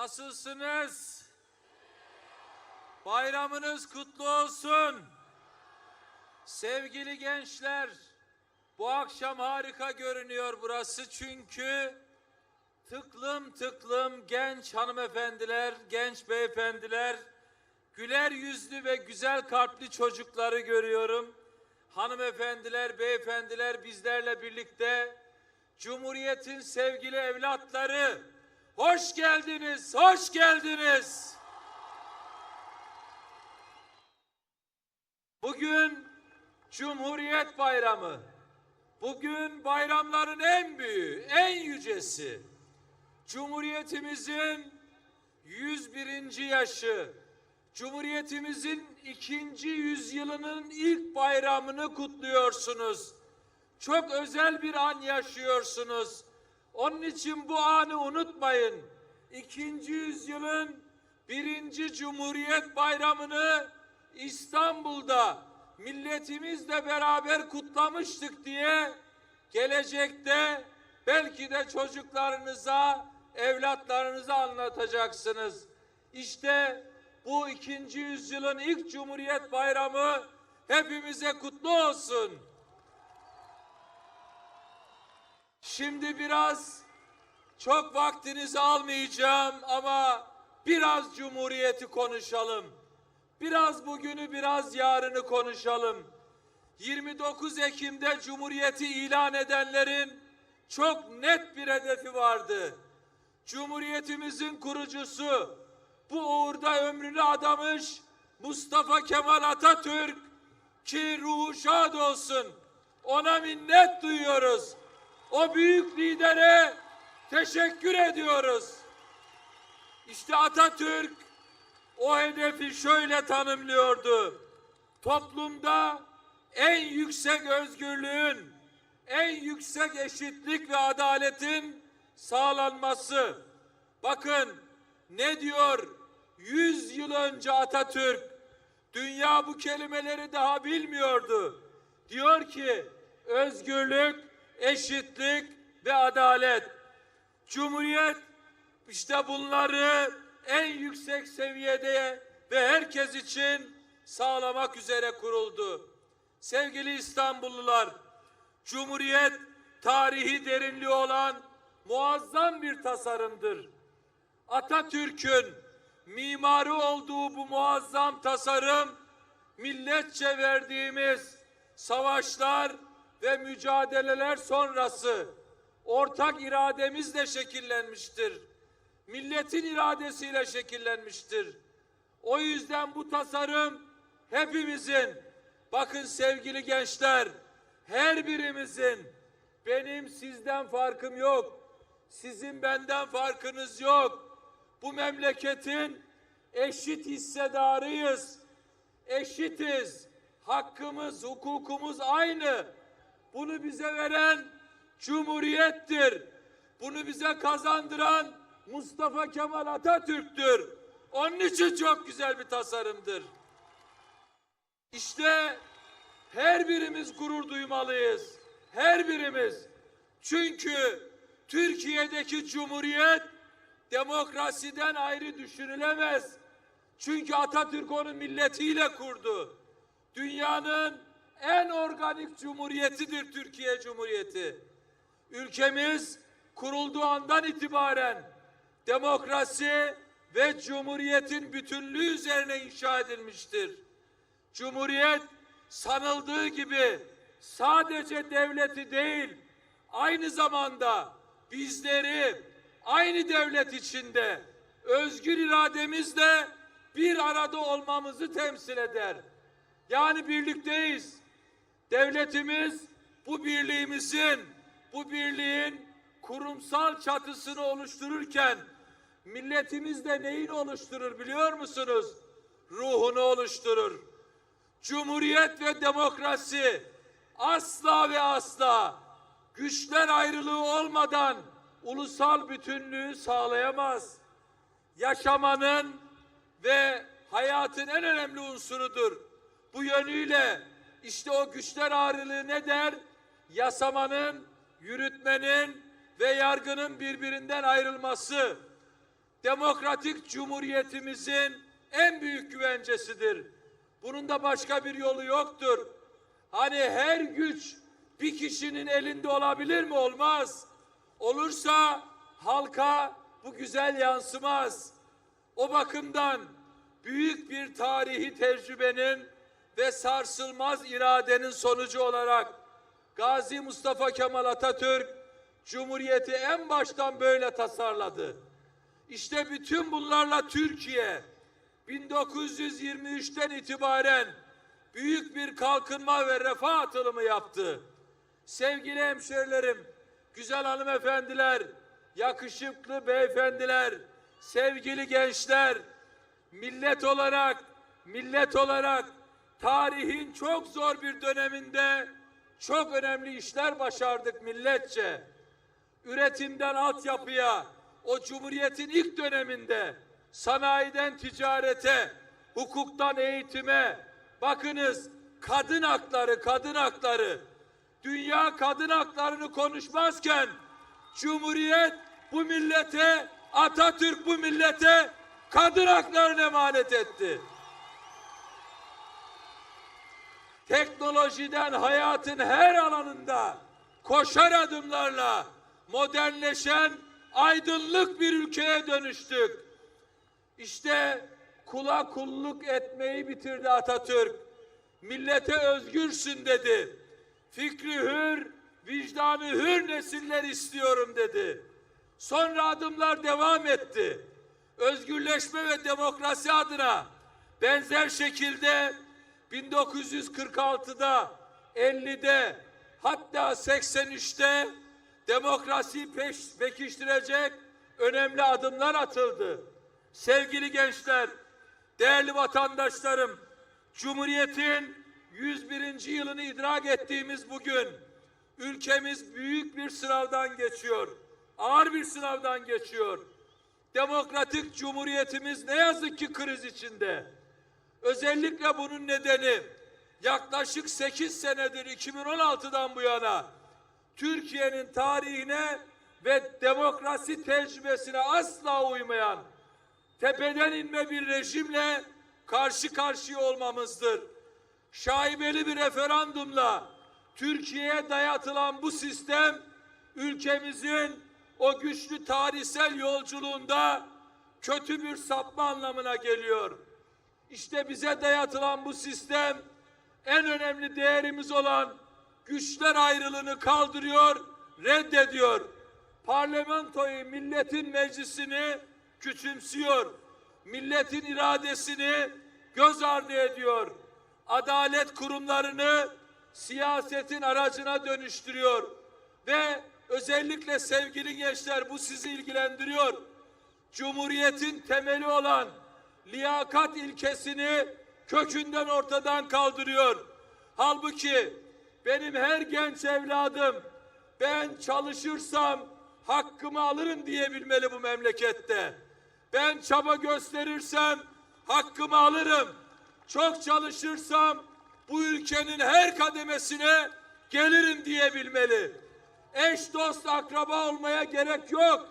Nasılsınız? Bayramınız kutlu olsun. Sevgili gençler, bu akşam harika görünüyor burası çünkü tıklım tıklım genç hanımefendiler, genç beyefendiler, güler yüzlü ve güzel kalpli çocukları görüyorum. Hanımefendiler, beyefendiler bizlerle birlikte Cumhuriyet'in sevgili evlatları hoş geldiniz, hoş geldiniz. Bugün Cumhuriyet Bayramı. Bugün bayramların en büyüğü, en yücesi. Cumhuriyetimizin 101. yaşı. Cumhuriyetimizin ikinci yüzyılının ilk bayramını kutluyorsunuz. Çok özel bir an yaşıyorsunuz. Onun için bu anı unutmayın. İkinci yüzyılın birinci Cumhuriyet Bayramı'nı İstanbul'da milletimizle beraber kutlamıştık diye gelecekte belki de çocuklarınıza, evlatlarınıza anlatacaksınız. İşte bu ikinci yüzyılın ilk Cumhuriyet Bayramı hepimize kutlu olsun. Şimdi biraz çok vaktinizi almayacağım ama biraz Cumhuriyeti konuşalım. Biraz bugünü biraz yarını konuşalım. 29 Ekim'de Cumhuriyeti ilan edenlerin çok net bir hedefi vardı. Cumhuriyetimizin kurucusu, bu uğurda ömrünü adamış Mustafa Kemal Atatürk ki ruhu şad olsun. Ona minnet duyuyoruz. O büyük lidere teşekkür ediyoruz. İşte Atatürk o hedefi şöyle tanımlıyordu. Toplumda en yüksek özgürlüğün, en yüksek eşitlik ve adaletin sağlanması. Bakın ne diyor 100 yıl önce Atatürk? Dünya bu kelimeleri daha bilmiyordu. Diyor ki özgürlük, eşitlik ve adalet. Cumhuriyet işte bunları en yüksek seviyede ve herkes için sağlamak üzere kuruldu. Sevgili İstanbullular, Cumhuriyet tarihi derinliği olan muazzam bir tasarımdır. Atatürk'ün mimarı olduğu bu muazzam tasarım milletçe verdiğimiz savaşlar ve mücadeleler sonrası ortak irademizle şekillenmiştir. Milletin iradesiyle şekillenmiştir. O yüzden bu tasarım hepimizin, bakın sevgili gençler, her birimizin, benim sizden farkım yok, sizin benden farkınız yok. Bu memleketin eşit hissedarıyız, eşitiz, hakkımız, hukukumuz aynı. Bunu bize veren Cumhuriyettir. Bunu bize kazandıran Mustafa Kemal Atatürk'tür. Onun için çok güzel bir tasarımdır. İşte her birimiz gurur duymalıyız. Her birimiz. Çünkü Türkiye'deki Cumhuriyet demokrasiden ayrı düşünülemez. Çünkü Atatürk onu milletiyle kurdu. Dünyanın en organik cumhuriyetidir Türkiye Cumhuriyeti. Ülkemiz kurulduğu andan itibaren demokrasi ve cumhuriyetin bütünlüğü üzerine inşa edilmiştir. Cumhuriyet sanıldığı gibi sadece devleti değil, aynı zamanda bizleri aynı devlet içinde özgür irademizle bir arada olmamızı temsil eder. Yani birlikteyiz. Devletimiz bu birliğimizin, bu birliğin kurumsal çatısını oluştururken milletimiz de neyin oluşturur biliyor musunuz? Ruhunu oluşturur. Cumhuriyet ve demokrasi asla ve asla güçler ayrılığı olmadan ulusal bütünlüğü sağlayamaz. Yaşamanın ve hayatın en önemli unsurudur. Bu yönüyle işte o güçler ayrılığı ne der? Yasamanın, yürütmenin ve yargının birbirinden ayrılması. demokratik cumhuriyetimizin en büyük güvencesidir. Bunun da başka bir yolu yoktur. Hani her güç bir kişinin elinde olabilir mi? Olmaz. Olursa halka bu güzel yansımaz. O bakımdan büyük bir tarihi tecrübenin ve sarsılmaz iradenin sonucu olarak Gazi Mustafa Kemal Atatürk Cumhuriyeti en baştan böyle tasarladı. İşte bütün bunlarla Türkiye 1923'ten itibaren büyük bir kalkınma ve refah atılımı yaptı. Sevgili hemşerilerim, güzel hanımefendiler, yakışıklı beyefendiler, sevgili gençler, millet olarak, millet olarak tarihin çok zor bir döneminde çok önemli işler başardık milletçe. Üretimden altyapıya, o cumhuriyetin ilk döneminde sanayiden ticarete, hukuktan eğitime, bakınız kadın hakları, kadın hakları, dünya kadın haklarını konuşmazken Cumhuriyet bu millete, Atatürk bu millete kadın haklarını emanet etti. Teknolojiden hayatın her alanında koşar adımlarla modernleşen aydınlık bir ülkeye dönüştük. İşte kula kulluk etmeyi bitirdi Atatürk. Millete özgürsün dedi. Fikri hür, vicdanı hür nesiller istiyorum dedi. Sonra adımlar devam etti. Özgürleşme ve demokrasi adına benzer şekilde 1946'da, 50'de hatta 83'te demokrasiyi peş, pekiştirecek önemli adımlar atıldı. Sevgili gençler, değerli vatandaşlarım, Cumhuriyet'in 101. yılını idrak ettiğimiz bugün ülkemiz büyük bir sınavdan geçiyor. Ağır bir sınavdan geçiyor. Demokratik Cumhuriyetimiz ne yazık ki kriz içinde. Özellikle bunun nedeni yaklaşık 8 senedir 2016'dan bu yana Türkiye'nin tarihine ve demokrasi tecrübesine asla uymayan tepeden inme bir rejimle karşı karşıya olmamızdır. Şaibeli bir referandumla Türkiye'ye dayatılan bu sistem ülkemizin o güçlü tarihsel yolculuğunda kötü bir sapma anlamına geliyor. İşte bize dayatılan bu sistem en önemli değerimiz olan güçler ayrılığını kaldırıyor, reddediyor. Parlamentoyu, milletin meclisini küçümsüyor. Milletin iradesini göz ardı ediyor. Adalet kurumlarını siyasetin aracına dönüştürüyor. Ve özellikle sevgili gençler bu sizi ilgilendiriyor. Cumhuriyetin temeli olan liyakat ilkesini kökünden ortadan kaldırıyor. Halbuki benim her genç evladım ben çalışırsam hakkımı alırım diyebilmeli bu memlekette. Ben çaba gösterirsem hakkımı alırım. Çok çalışırsam bu ülkenin her kademesine gelirim diyebilmeli. Eş dost akraba olmaya gerek yok.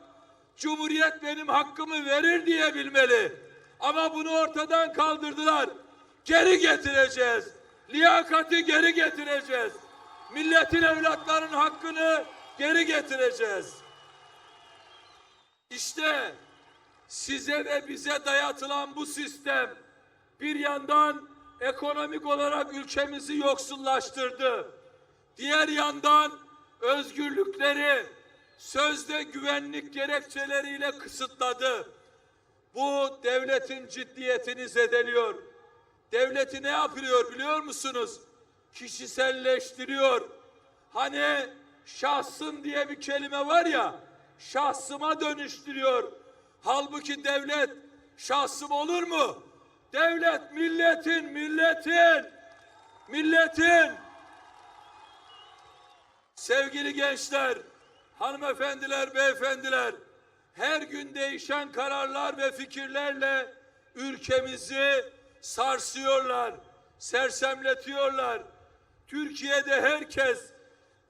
Cumhuriyet benim hakkımı verir diyebilmeli. Ama bunu ortadan kaldırdılar. Geri getireceğiz. Liyakati geri getireceğiz. Milletin evlatlarının hakkını geri getireceğiz. İşte size ve bize dayatılan bu sistem bir yandan ekonomik olarak ülkemizi yoksullaştırdı. Diğer yandan özgürlükleri sözde güvenlik gerekçeleriyle kısıtladı. Bu devletin ciddiyetini zedeliyor. Devleti ne yapıyor biliyor musunuz? Kişiselleştiriyor. Hani şahsın diye bir kelime var ya, şahsıma dönüştürüyor. Halbuki devlet şahsım olur mu? Devlet milletin, milletin, milletin. Sevgili gençler, hanımefendiler, beyefendiler, her gün değişen kararlar ve fikirlerle ülkemizi sarsıyorlar, sersemletiyorlar. Türkiye'de herkes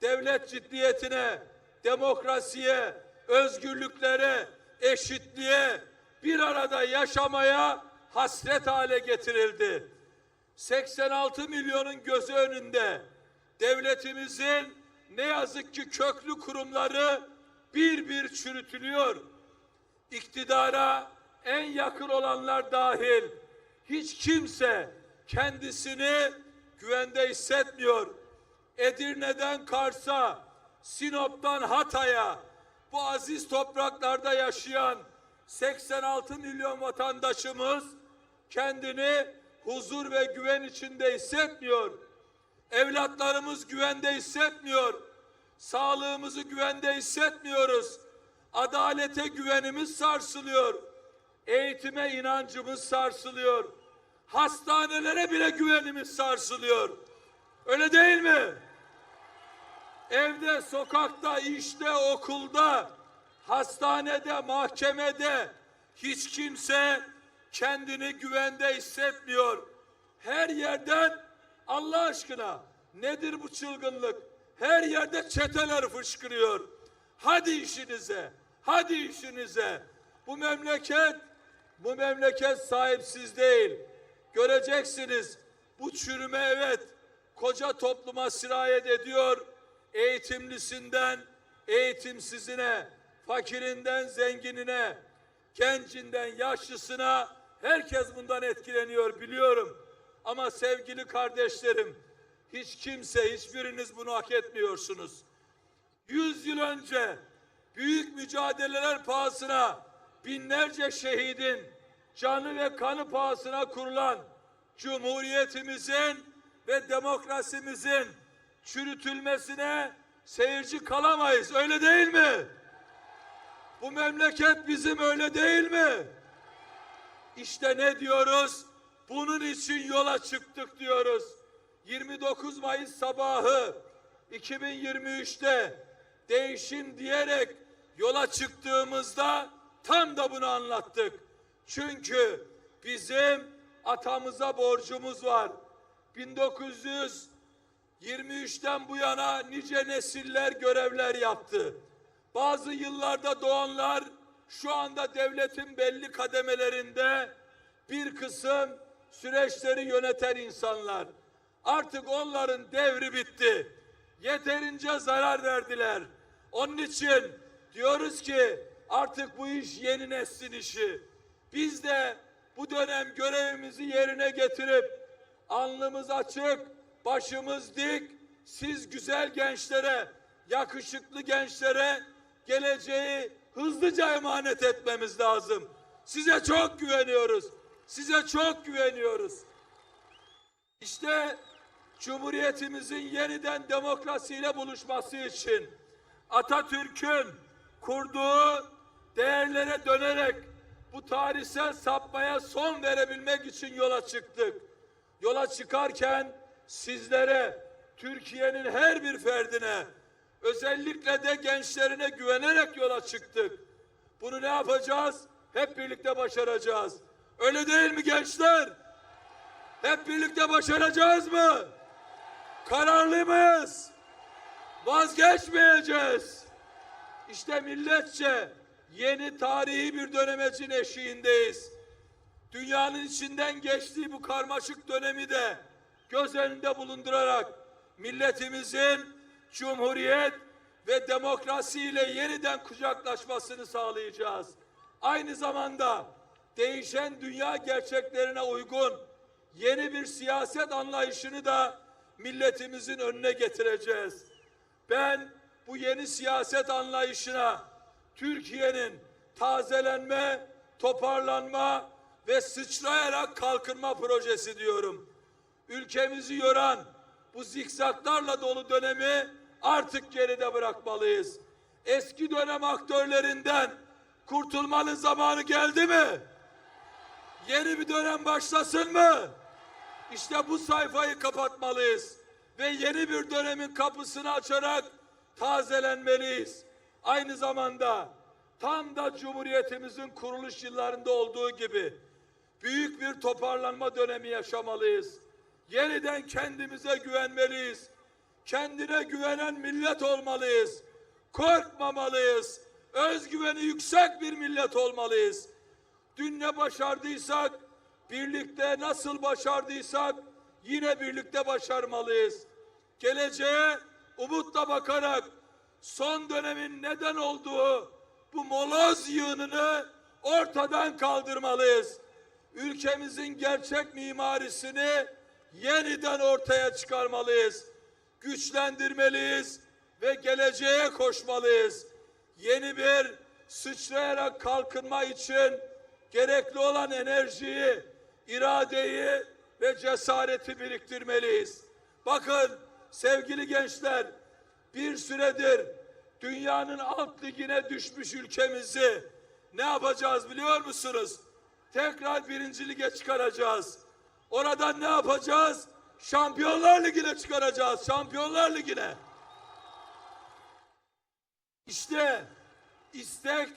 devlet ciddiyetine, demokrasiye, özgürlüklere, eşitliğe, bir arada yaşamaya hasret hale getirildi. 86 milyonun gözü önünde devletimizin ne yazık ki köklü kurumları bir bir çürütülüyor. İktidara en yakın olanlar dahil hiç kimse kendisini güvende hissetmiyor. Edirne'den Kars'a, Sinop'tan Hatay'a, bu aziz topraklarda yaşayan 86 milyon vatandaşımız kendini huzur ve güven içinde hissetmiyor. Evlatlarımız güvende hissetmiyor. Sağlığımızı güvende hissetmiyoruz. Adalete güvenimiz sarsılıyor. Eğitime inancımız sarsılıyor. Hastanelere bile güvenimiz sarsılıyor. Öyle değil mi? Evde, sokakta, işte, okulda, hastanede, mahkemede hiç kimse kendini güvende hissetmiyor. Her yerden Allah aşkına nedir bu çılgınlık? Her yerde çeteler fışkırıyor. Hadi işinize, hadi işinize. Bu memleket, bu memleket sahipsiz değil. Göreceksiniz bu çürüme evet koca topluma sirayet ediyor. Eğitimlisinden eğitimsizine, fakirinden zenginine, gencinden yaşlısına herkes bundan etkileniyor biliyorum. Ama sevgili kardeşlerim, hiç kimse, hiçbiriniz bunu hak etmiyorsunuz. Yüz yıl önce büyük mücadeleler pahasına binlerce şehidin canı ve kanı pahasına kurulan Cumhuriyetimizin ve demokrasimizin çürütülmesine seyirci kalamayız. Öyle değil mi? Bu memleket bizim öyle değil mi? İşte ne diyoruz? Bunun için yola çıktık diyoruz. 29 Mayıs sabahı 2023'te değişim diyerek yola çıktığımızda tam da bunu anlattık. Çünkü bizim atamıza borcumuz var. 1923'ten bu yana nice nesiller görevler yaptı. Bazı yıllarda doğanlar şu anda devletin belli kademelerinde bir kısım süreçleri yöneten insanlar. Artık onların devri bitti. Yeterince zarar verdiler. Onun için diyoruz ki artık bu iş yeni neslin işi. Biz de bu dönem görevimizi yerine getirip alnımız açık, başımız dik, siz güzel gençlere, yakışıklı gençlere geleceği hızlıca emanet etmemiz lazım. Size çok güveniyoruz. Size çok güveniyoruz. İşte Cumhuriyetimizin yeniden demokrasiyle buluşması için Atatürk'ün kurduğu değerlere dönerek bu tarihsel sapmaya son verebilmek için yola çıktık. Yola çıkarken sizlere, Türkiye'nin her bir ferdine, özellikle de gençlerine güvenerek yola çıktık. Bunu ne yapacağız? Hep birlikte başaracağız. Öyle değil mi gençler? Hep birlikte başaracağız mı? Kararlı mıyız? Vazgeçmeyeceğiz. İşte milletçe yeni tarihi bir dönemecin eşiğindeyiz. Dünyanın içinden geçtiği bu karmaşık dönemi de göz önünde bulundurarak milletimizin cumhuriyet ve demokrasiyle yeniden kucaklaşmasını sağlayacağız. Aynı zamanda değişen dünya gerçeklerine uygun yeni bir siyaset anlayışını da milletimizin önüne getireceğiz. Ben bu yeni siyaset anlayışına Türkiye'nin tazelenme, toparlanma ve sıçrayarak kalkınma projesi diyorum. Ülkemizi yoran bu zikzaklarla dolu dönemi artık geride bırakmalıyız. Eski dönem aktörlerinden kurtulmanın zamanı geldi mi? Yeni bir dönem başlasın mı? İşte bu sayfayı kapatmalıyız ve yeni bir dönemin kapısını açarak tazelenmeliyiz. Aynı zamanda tam da Cumhuriyetimizin kuruluş yıllarında olduğu gibi büyük bir toparlanma dönemi yaşamalıyız. Yeniden kendimize güvenmeliyiz. Kendine güvenen millet olmalıyız. Korkmamalıyız. Özgüveni yüksek bir millet olmalıyız. Dün ne başardıysak, birlikte nasıl başardıysak yine birlikte başarmalıyız. Geleceğe umutla bakarak son dönemin neden olduğu bu moloz yığınını ortadan kaldırmalıyız. Ülkemizin gerçek mimarisini yeniden ortaya çıkarmalıyız. Güçlendirmeliyiz ve geleceğe koşmalıyız. Yeni bir sıçrayarak kalkınma için gerekli olan enerjiyi, iradeyi ve cesareti biriktirmeliyiz. Bakın sevgili gençler, bir süredir dünyanın alt ligine düşmüş ülkemizi ne yapacağız biliyor musunuz? Tekrar birinci lige çıkaracağız. Oradan ne yapacağız? Şampiyonlar Ligi'ne çıkaracağız. Şampiyonlar Ligi'ne. İşte istek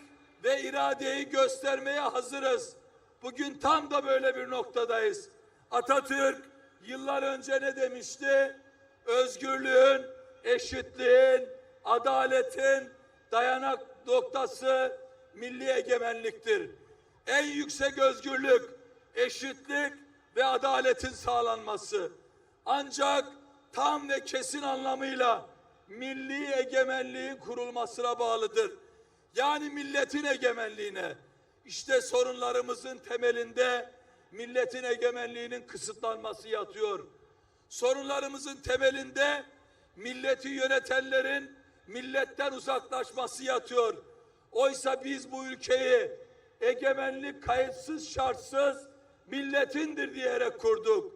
ve iradeyi göstermeye hazırız. Bugün tam da böyle bir noktadayız. Atatürk yıllar önce ne demişti? Özgürlüğün, eşitliğin, adaletin dayanak noktası milli egemenliktir. En yüksek özgürlük, eşitlik ve adaletin sağlanması. Ancak tam ve kesin anlamıyla milli egemenliğin kurulmasına bağlıdır. Yani milletin egemenliğine. İşte sorunlarımızın temelinde milletin egemenliğinin kısıtlanması yatıyor. Sorunlarımızın temelinde milleti yönetenlerin milletten uzaklaşması yatıyor. Oysa biz bu ülkeyi egemenlik kayıtsız şartsız milletindir diyerek kurduk.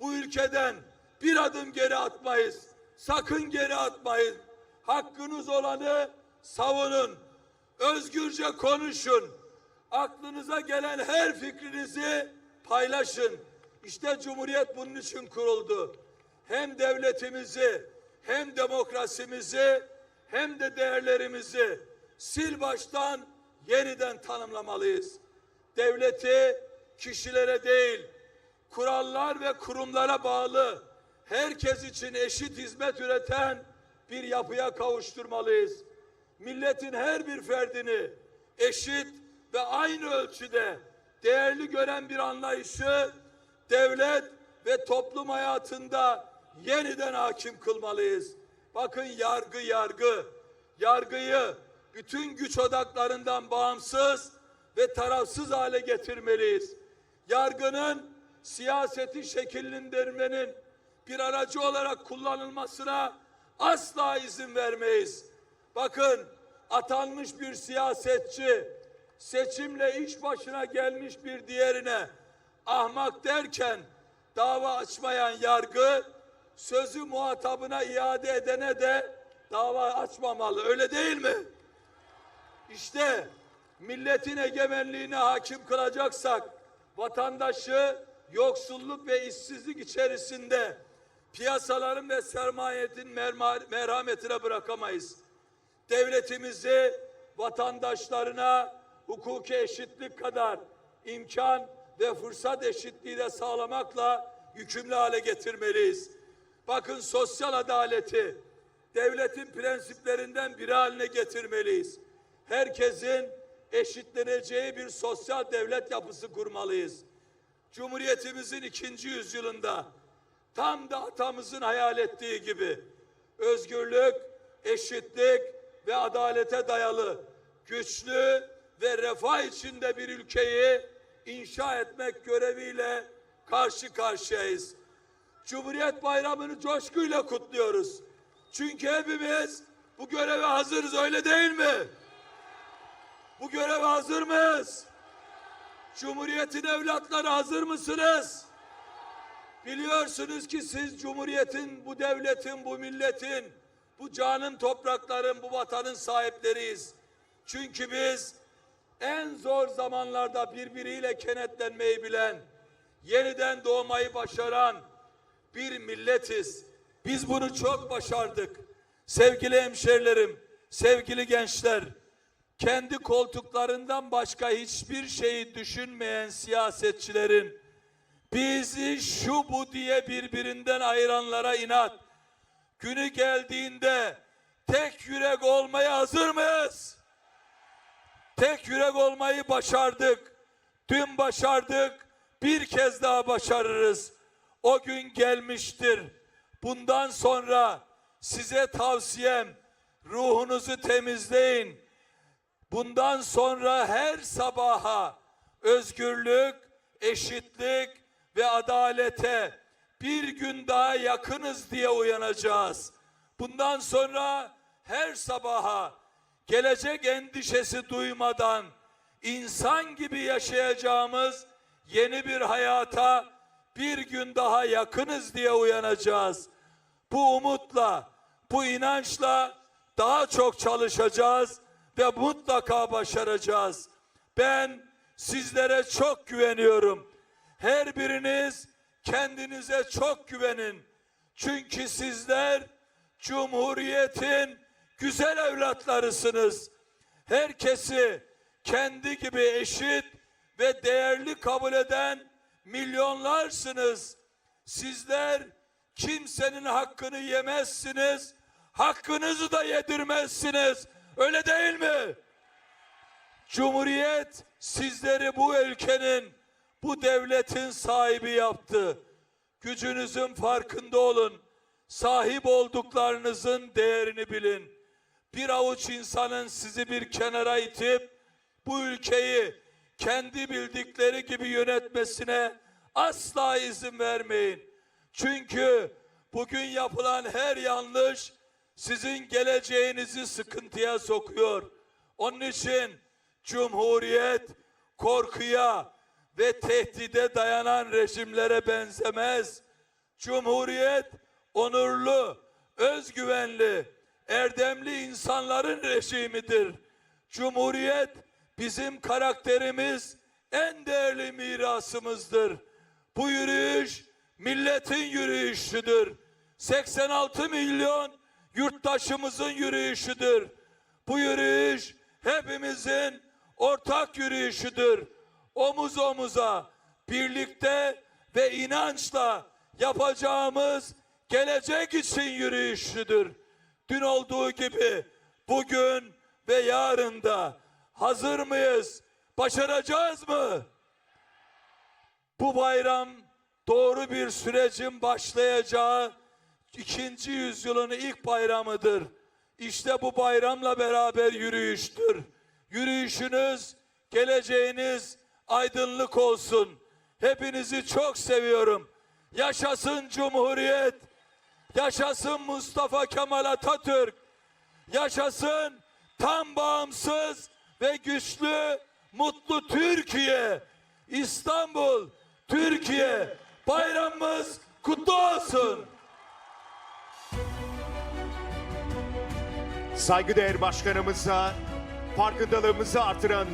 Bu ülkeden bir adım geri atmayız. Sakın geri atmayın. Hakkınız olanı savunun. Özgürce konuşun. Aklınıza gelen her fikrinizi paylaşın. İşte Cumhuriyet bunun için kuruldu. Hem devletimizi, hem demokrasimizi, hem de değerlerimizi sil baştan yeniden tanımlamalıyız. Devleti kişilere değil, kurallar ve kurumlara bağlı, herkes için eşit hizmet üreten bir yapıya kavuşturmalıyız. Milletin her bir ferdini eşit ve aynı ölçüde değerli gören bir anlayışı devlet ve toplum hayatında yeniden hakim kılmalıyız. Bakın yargı yargı, yargıyı bütün güç odaklarından bağımsız ve tarafsız hale getirmeliyiz. Yargının siyaseti şekillendirmenin bir aracı olarak kullanılmasına asla izin vermeyiz. Bakın atanmış bir siyasetçi seçimle iş başına gelmiş bir diğerine ahmak derken dava açmayan yargı sözü muhatabına iade edene de dava açmamalı. Öyle değil mi? İşte milletin egemenliğine hakim kılacaksak vatandaşı yoksulluk ve işsizlik içerisinde piyasaların ve sermayetin merhametine bırakamayız. Devletimizi vatandaşlarına hukuki eşitlik kadar imkan ve fırsat eşitliği de sağlamakla yükümlü hale getirmeliyiz. Bakın sosyal adaleti devletin prensiplerinden biri haline getirmeliyiz. Herkesin eşitleneceği bir sosyal devlet yapısı kurmalıyız. Cumhuriyetimizin ikinci yüzyılında tam da atamızın hayal ettiği gibi özgürlük, eşitlik ve adalete dayalı güçlü ve refah içinde bir ülkeyi inşa etmek göreviyle karşı karşıyayız. Cumhuriyet Bayramı'nı coşkuyla kutluyoruz. Çünkü hepimiz bu göreve hazırız öyle değil mi? Bu göreve hazır mıyız? Cumhuriyetin evlatları hazır mısınız? Biliyorsunuz ki siz Cumhuriyetin, bu devletin, bu milletin, bu canın toprakların, bu vatanın sahipleriyiz. Çünkü biz en zor zamanlarda birbiriyle kenetlenmeyi bilen, yeniden doğmayı başaran bir milletiz. Biz bunu çok başardık. Sevgili hemşerilerim, sevgili gençler, kendi koltuklarından başka hiçbir şeyi düşünmeyen siyasetçilerin bizi şu bu diye birbirinden ayıranlara inat. Günü geldiğinde tek yürek olmaya hazır mıyız? Tek yürek olmayı başardık. Dün başardık, bir kez daha başarırız. O gün gelmiştir. Bundan sonra size tavsiyem ruhunuzu temizleyin. Bundan sonra her sabaha özgürlük, eşitlik ve adalete bir gün daha yakınız diye uyanacağız. Bundan sonra her sabaha gelecek endişesi duymadan insan gibi yaşayacağımız yeni bir hayata bir gün daha yakınız diye uyanacağız. Bu umutla, bu inançla daha çok çalışacağız ve mutlaka başaracağız. Ben sizlere çok güveniyorum. Her biriniz kendinize çok güvenin. Çünkü sizler Cumhuriyet'in güzel evlatlarısınız. Herkesi kendi gibi eşit ve değerli kabul eden milyonlarsınız. Sizler kimsenin hakkını yemezsiniz, hakkınızı da yedirmezsiniz. Öyle değil mi? Cumhuriyet sizleri bu ülkenin, bu devletin sahibi yaptı. Gücünüzün farkında olun. Sahip olduklarınızın değerini bilin. Bir avuç insanın sizi bir kenara itip bu ülkeyi kendi bildikleri gibi yönetmesine asla izin vermeyin. Çünkü bugün yapılan her yanlış sizin geleceğinizi sıkıntıya sokuyor. Onun için Cumhuriyet korkuya ve tehdide dayanan rejimlere benzemez. Cumhuriyet onurlu, özgüvenli, erdemli insanların rejimidir. Cumhuriyet bizim karakterimiz, en değerli mirasımızdır. Bu yürüyüş milletin yürüyüşüdür. 86 milyon yurttaşımızın yürüyüşüdür. Bu yürüyüş hepimizin ortak yürüyüşüdür. Omuz omuza, birlikte ve inançla yapacağımız gelecek için yürüyüşüdür. Dün olduğu gibi bugün ve yarın da hazır mıyız? Başaracağız mı? Bu bayram doğru bir sürecin başlayacağı ikinci yüzyılın ilk bayramıdır. İşte bu bayramla beraber yürüyüştür. Yürüyüşünüz, geleceğiniz aydınlık olsun. Hepinizi çok seviyorum. Yaşasın Cumhuriyet. Yaşasın Mustafa Kemal Atatürk. Yaşasın tam bağımsız ve güçlü, mutlu Türkiye. İstanbul, Türkiye. Bayramımız kutlu olsun. Saygıdeğer başkanımıza farkındalığımızı artıran